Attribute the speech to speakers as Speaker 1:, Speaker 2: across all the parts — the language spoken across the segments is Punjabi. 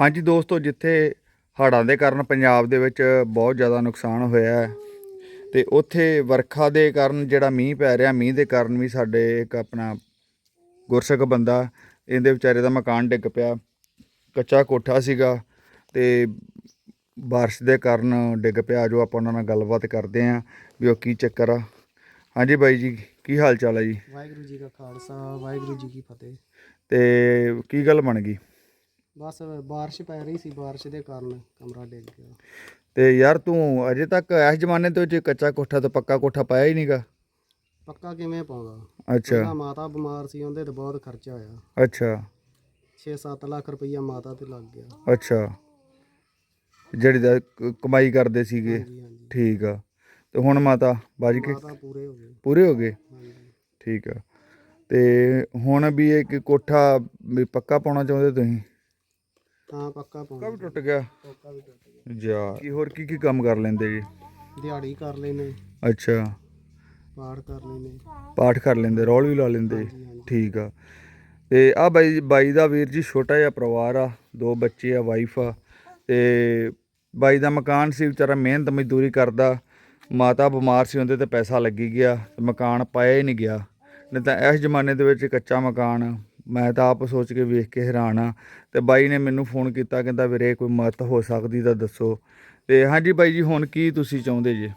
Speaker 1: ਹਾਂਜੀ ਦੋਸਤੋ ਜਿੱਥੇ ਹੜ੍ਹਾਂ ਦੇ ਕਾਰਨ ਪੰਜਾਬ ਦੇ ਵਿੱਚ ਬਹੁਤ ਜ਼ਿਆਦਾ ਨੁਕਸਾਨ ਹੋਇਆ ਹੈ ਤੇ ਉੱਥੇ ਵਰਖਾ ਦੇ ਕਾਰਨ ਜਿਹੜਾ ਮੀਂਹ ਪੈ ਰਿਹਾ ਮੀਂਹ ਦੇ ਕਾਰਨ ਵੀ ਸਾਡੇ ਇੱਕ ਆਪਣਾ ਗੁਰਸਿੱਖ ਬੰਦਾ ਇਹਦੇ ਵਿਚਾਰੇ ਦਾ ਮਕਾਨ ਡਿੱਗ ਪਿਆ ਕੱਚਾ ਕੋਠਾ ਸੀਗਾ ਤੇ ਬਾਰਿਸ਼ ਦੇ ਕਾਰਨ ਡਿੱਗ ਪਿਆ। ਜੋ ਆਪਾਂ ਉਹਨਾਂ ਨਾਲ ਗੱਲਬਾਤ ਕਰਦੇ ਆਂ ਵੀ ਉਹ ਕੀ ਚੱਕਰ ਆ। ਹਾਂਜੀ ਬਾਈ ਜੀ ਕੀ ਹਾਲ ਚਾਲ ਹੈ ਜੀ?
Speaker 2: ਵਾਹਿਗੁਰੂ ਜੀ ਕਾ ਖਾਲਸਾ ਵਾਹਿਗੁਰੂ ਜੀ ਕੀ ਫਤਿਹ।
Speaker 1: ਤੇ ਕੀ ਗੱਲ ਬਣ ਗਈ?
Speaker 2: ਬਸ ਬਾਰਿਸ਼ ਪੈ ਰਹੀ ਸੀ ਬਾਰਿਸ਼ ਦੇ ਕਾਰਨ ਕਮਰਾ ਡਿੱਗ ਗਿਆ।
Speaker 1: ਤੇ ਯਾਰ ਤੂੰ ਅਜੇ ਤੱਕ ਇਸ ਜ਼ਮਾਨੇ ਦੇ ਵਿੱਚ ਕੱਚਾ ਕੋਠਾ ਤੇ ਪੱਕਾ ਕੋਠਾ ਪਾਇਆ ਹੀ ਨਹੀਂਗਾ
Speaker 2: ਪੱਕਾ ਕਿਵੇਂ ਪਾਉਂਦਾ?
Speaker 1: ਅੱਛਾ।
Speaker 2: ਮਾਤਾ ਬਿਮਾਰ ਸੀ ਉਹਦੇ ਤੇ ਬਹੁਤ ਖਰਚਾ ਆਇਆ।
Speaker 1: ਅੱਛਾ।
Speaker 2: 6-7 ਲੱਖ ਰੁਪਈਆ ਮਾਤਾ ਤੇ ਲੱਗ ਗਿਆ।
Speaker 1: ਅੱਛਾ। ਜਿਹੜੀ ਦਾ ਕਮਾਈ ਕਰਦੇ ਸੀਗੇ। ਠੀਕ ਆ। ਤੇ ਹੁਣ ਮਾਤਾ ਬਾਜ ਕੇ
Speaker 2: ਮਾਤਾ ਪੂਰੇ ਹੋ ਗਏ।
Speaker 1: ਪੂਰੇ ਹੋ ਗਏ? ਠੀਕ ਆ। ਤੇ ਹੁਣ ਵੀ ਇੱਕ ਕੋਠਾ ਵੀ ਪੱਕਾ ਪਾਉਣਾ ਚਾਹੁੰਦੇ ਤੁਸੀਂ?
Speaker 2: ਤਾਂ ਪੱਕਾ ਪਾਉਂਦਾ
Speaker 1: ਟੁੱਟ ਗਿਆ।
Speaker 2: ਪੱਕਾ ਵੀ ਟੁੱਟ ਗਿਆ।
Speaker 1: ਜਾ ਕੀ ਹੋਰ ਕੀ ਕੀ ਕੰਮ ਕਰ ਲੈਂਦੇ ਜੀ?
Speaker 2: ਦਿਹਾੜੀ ਕਰ ਲੈਨੇ
Speaker 1: ਅੱਛਾ।
Speaker 2: ਪਾਠ ਕਰ ਲੈਨੇ
Speaker 1: ਪਾਠ ਕਰ ਲੈਂਦੇ ਰੌਲ ਵੀ ਲਾ ਲੈਂਦੇ। ਠੀਕ ਆ। ਤੇ ਆ ਬਾਈ ਬਾਈ ਦਾ ਵੀਰ ਜੀ ਛੋਟਾ ਜਿਹਾ ਪਰਿਵਾਰ ਆ ਦੋ ਬੱਚੇ ਆ ਵਾਈਫ ਆ। ਤੇ ਬਾਈ ਦਾ ਮਕਾਨ ਸੀ ਵਿਚਾਰਾ ਮਿਹਨਤ ਮਜ਼ਦੂਰੀ ਕਰਦਾ। ਮਾਤਾ ਬਿਮਾਰ ਸੀ ਉਹਦੇ ਤੇ ਪੈਸਾ ਲੱਗੀ ਗਿਆ। ਮਕਾਨ ਪਾਇਆ ਹੀ ਨਹੀਂ ਗਿਆ। ਨਹੀਂ ਤਾਂ ਇਸ ਜ਼ਮਾਨੇ ਦੇ ਵਿੱਚ ਕੱਚਾ ਮਕਾਨ ਮੈਂ ਤਾਂ ਆਪ ਸੋਚ ਕੇ ਵੇਖ ਕੇ ਹੈਰਾਨ ਆ। ਤੇ ਬਾਈ ਨੇ ਮੈਨੂੰ ਫੋਨ ਕੀਤਾ ਕਹਿੰਦਾ ਵੀਰੇ ਕੋਈ ਮਦਦ ਹੋ ਸਕਦੀ ਤਾਂ ਦੱਸੋ। ਤੇ ਹਾਂਜੀ ਬਾਈ ਜੀ ਹੁਣ ਕੀ ਤੁਸੀਂ ਚਾਹੁੰਦੇ ਜੀ?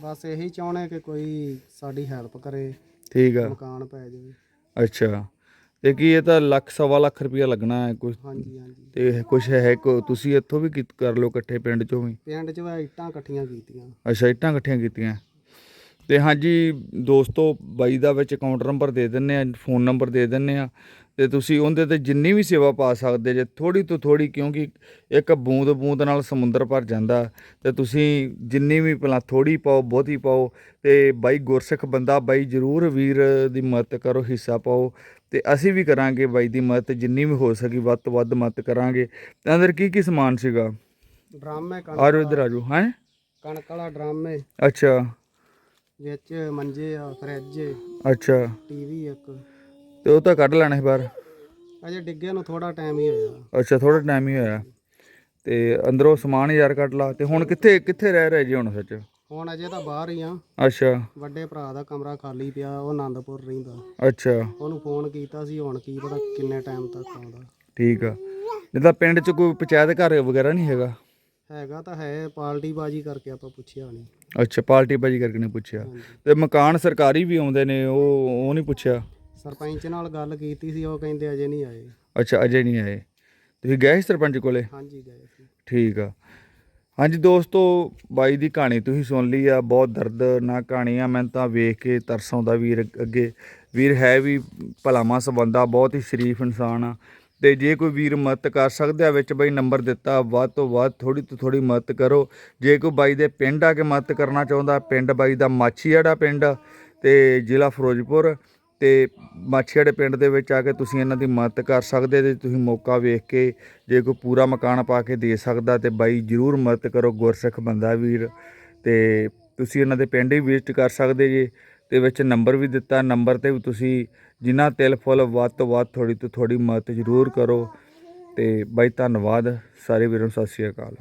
Speaker 2: ਬਸ ਇਹੀ ਚਾਹੁੰਦੇ ਕਿ ਕੋਈ ਸਾਡੀ ਹੈਲਪ ਕਰੇ
Speaker 1: ਠੀਕ ਆ।
Speaker 2: ਮਕਾਨ ਪੈ ਜਾਵੇ।
Speaker 1: ਅੱਛਾ। ਤੇ ਕੀ ਇਹ ਤਾਂ ਲੱਖ ਸਵਾ ਲੱਖ ਰੁਪਇਆ ਲੱਗਣਾ ਹੈ ਕੋਈ?
Speaker 2: ਹਾਂਜੀ ਹਾਂਜੀ।
Speaker 1: ਤੇ ਕੁਝ ਹੈ ਕੋ? ਤੁਸੀਂ ਇੱਥੋਂ ਵੀ ਕੀਤ- ਕਰ ਲਓ ਇਕੱਠੇ ਪਿੰਡ ਚੋਂ ਵੀ?
Speaker 2: ਪਿੰਡ 'ਚ ਵਾ ਇੱਟਾਂ ਇਕੱਠੀਆਂ ਕੀਤੀਆਂ।
Speaker 1: ਅੱਛਾ ਇੱਟਾਂ ਇਕੱਠੀਆਂ ਕੀਤੀਆਂ। ਤੇ ਹਾਂਜੀ ਦੋਸਤੋ ਬਾਈ ਦਾ ਵਿੱਚ ਅਕਾਊਂਟ ਨੰਬਰ ਦੇ ਦਿੰਨੇ ਆ ਫੋਨ ਨੰਬਰ ਦੇ ਦਿੰਨੇ ਆ। ਤੇ ਤੁਸੀਂ ਉਹਦੇ ਤੇ ਜਿੰਨੀ ਵੀ ਸੇਵਾ ਪਾ ਸਕਦੇ ਜੇ ਥੋੜੀ ਤੋਂ ਥੋੜੀ ਕਿਉਂਕਿ ਇੱਕ ਬੂੰਦ ਬੂੰਦ ਨਾਲ ਸਮੁੰਦਰ ਭਰ ਜਾਂਦਾ ਤੇ ਤੁਸੀਂ ਜਿੰਨੀ ਵੀ ਪਹਿਲਾਂ ਥੋੜੀ ਪਾਓ ਬਹੁਤੀ ਪਾਓ ਤੇ ਬਾਈ ਗੁਰਸਿੱਖ ਬੰਦਾ ਬਾਈ ਜਰੂਰ ਵੀਰ ਦੀ ਮਦਦ ਕਰੋ ਹਿੱਸਾ ਪਾਓ ਤੇ ਅਸੀਂ ਵੀ ਕਰਾਂਗੇ ਬਾਈ ਦੀ ਮਦਦ ਜਿੰਨੀ ਵੀ ਹੋ ਸਕੀ ਵੱਧ ਤੋਂ ਵੱਧ ਮਦਦ ਕਰਾਂਗੇ। ਤੇ ਅੰਦਰ ਕੀ ਕੀ ਸਮਾਨ ਸੀਗਾ?
Speaker 2: ਡਰਾਮੇ ਕਣਕ
Speaker 1: ਆਜੋ ਇੱਧਰ ਆਜੋ ਹੈ?
Speaker 2: ਕਣਕ ਵਾਲਾ ਡਰਾਮੇ।
Speaker 1: ਅੱਛਾ।
Speaker 2: ਵਿੱਚ ਮੰਜੇ ਆ ਫਰਿੱਜ।
Speaker 1: ਅੱਛਾ।
Speaker 2: ਟੀਵੀ ਇੱਕ।
Speaker 1: ਤੇ ਉਹ ਤਾਂ ਕੱਢ ਲੈਣਾ ਸੀ ਬਾਹਰ।
Speaker 2: ਅਜੇ ਡਿੱਗੇ ਨੂੰ ਥੋੜਾ ਟਾਈਮ ਹੀ ਹੋਇਆ।
Speaker 1: ਅੱਛਾ ਥੋੜਾ ਟਾਈਮ ਹੀ ਹੋਇਆ। ਤੇ ਅੰਦਰੋਂ ਸਮਾਨ ਯਾਰ ਕੱਢ ਲਾ। ਤੇ ਹੁਣ ਕਿੱਥੇ ਕਿੱਥੇ ਰਹਿ ਰਹੇ ਜੀ ਹੁਣ ਸੱਚ?
Speaker 2: ਹੁਣ ਅਜੇ ਤਾਂ ਬਾਹਰ ਹੀ ਆ।
Speaker 1: ਅੱਛਾ।
Speaker 2: ਵੱਡੇ ਭਰਾ ਦਾ ਕਮਰਾ ਖਾਲੀ ਪਿਆ ਉਹ ਆਨੰਦਪੁਰ ਰਹਿੰਦਾ।
Speaker 1: ਅੱਛਾ।
Speaker 2: ਉਹਨੂੰ ਫੋਨ ਕੀਤਾ ਸੀ ਹੁਣ ਕੀ ਪਤਾ ਕਿੰਨੇ ਟਾਈਮ ਤੱਕ ਆਉਂਦਾ।
Speaker 1: ਠੀਕ ਆ। ਜਿੱਦਾਂ ਪਿੰਡ 'ਚ ਕੋਈ ਪੰਚਾਇਤ ਘਰ ਵਗੈਰਾ ਨਹੀਂ ਹੈਗਾ?
Speaker 2: ਹੈਗਾ ਤਾਂ ਹੈ ਪਾਲਟੀ ਬਾਜੀ ਕਰਕੇ ਆਪਾਂ ਪੁੱਛਿਆ ਨਹੀਂ।
Speaker 1: ਅੱਛਾ ਪਾਰਟੀ ਬਾਜੀ ਕਰਕੇ ਨਹੀਂ ਪੁੱਛਿਆ। ਤੇ ਮਕਾਨ ਸਰਕਾਰੀ ਵੀ ਆਉਂਦੇ ਨੇ ਉਹ ਉਹ ਨਹੀਂ ਪੁੱਛਿਆ?
Speaker 2: ਸਰਪੰਚ ਨਾਲ ਗੱਲ ਕੀਤੀ ਸੀ ਉਹ ਕਹਿੰਦੇ ਅਜੇ ਨਹੀਂ ਆਏ।
Speaker 1: ਅੱਛਾ ਅਜੇ ਨਹੀਂ ਆਏ। ਤੁਸੀਂ ਗਏ ਸੀ ਸਰਪੰਚ ਕੋਲੇ?
Speaker 2: ਹਾਂਜੀ ਗਏ ਸੀ।
Speaker 1: ਠੀਕ ਆ। ਹਾਂਜੀ ਦੋਸਤੋ ਬਾਈ ਦੀ ਕਹਾਣੀ ਤੁਸੀਂ ਸੁਣ ਲਈ ਆ ਬਹੁਤ ਦਰਦਨਾਕ ਕਹਾਣੀ ਆ। ਮੈਂ ਤਾਂ ਵੇਖ ਕੇ ਤਰਸ ਆਉਂਦਾ ਵੀਰ ਅੱਗੇ ਵੀਰ ਹੈ ਵੀ ਭਲਾਵਾਂ ਸੰਬੰਧਾ ਬਹੁਤ ਹੀ ਸ਼ਰੀਫ ਇਨਸਾਨ ਆ। ਤੇ ਜੇ ਕੋਈ ਵੀਰ ਮਦਦ ਕਰ ਸਕਦਾ ਵਿੱਚ ਬਾਈ ਨੰਬਰ ਦਿੱਤਾ ਵੱਧ ਤੋਂ ਵੱਧ ਥੋੜੀ ਤੋਂ ਥੋੜੀ ਮਦਦ ਕਰੋ। ਜੇ ਕੋਈ ਬਾਈ ਦੇ ਪਿੰਡ ਆ ਕੇ ਮਦਦ ਕਰਨਾ ਚਾਹੁੰਦਾ ਪਿੰਡ ਬਾਈ ਦਾ ਮਾਛੀਵਾੜਾ ਪਿੰਡ ਤੇ ਜ਼ਿਲ੍ਹਾ ਫਿਰੋਜ਼ਪੁਰ। ਤੇ ਮਾਛੀਵਾੜੇ ਪਿੰਡ ਦੇ ਵਿੱਚ ਆ ਕੇ ਤੁਸੀਂ ਇਹਨਾਂ ਦੀ ਮਦਦ ਕਰ ਸਕਦੇ ਤੇ ਤੁਸੀਂ ਮੌਕਾ ਵੇਖ ਕੇ ਜੇ ਕੋਈ ਪੂਰਾ ਮਕਾਨ ਪਾ ਕੇ ਦੇ ਸਕਦਾ ਤੇ ਬਾਈ ਜਰੂਰ ਮਦਦ ਕਰੋ ਗੁਰਸਿੱਖ ਬੰਦਾ ਵੀਰ ਤੇ ਤੁਸੀਂ ਇਹਨਾਂ ਦੇ ਪਿੰਡ ਹੀ ਵਿਜ਼ਿਟ ਕਰ ਸਕਦੇ ਜੀ ਤੇ ਵਿੱਚ ਨੰਬਰ ਵੀ ਦਿੱਤਾ, ਨੰਬਰ ਤੇ ਵੀ ਤੁਸੀਂ ਜਿਨ੍ਹਾਂ ਤਿਲ ਫੁੱਲ ਵੱਧ ਤੋਂ ਵੱਧ ਥੋੜੀ ਤੋਂ ਥੋੜੀ ਮਦਦ ਜਰੂਰ ਕਰੋ ਤੇ ਬਾਈ ਧੰਨਵਾਦ, ਸਾਰੇ ਵੀਰਾਂ ਨੂੰ ਸਤਿ ਸ਼੍ਰੀ ਅਕਾਲ।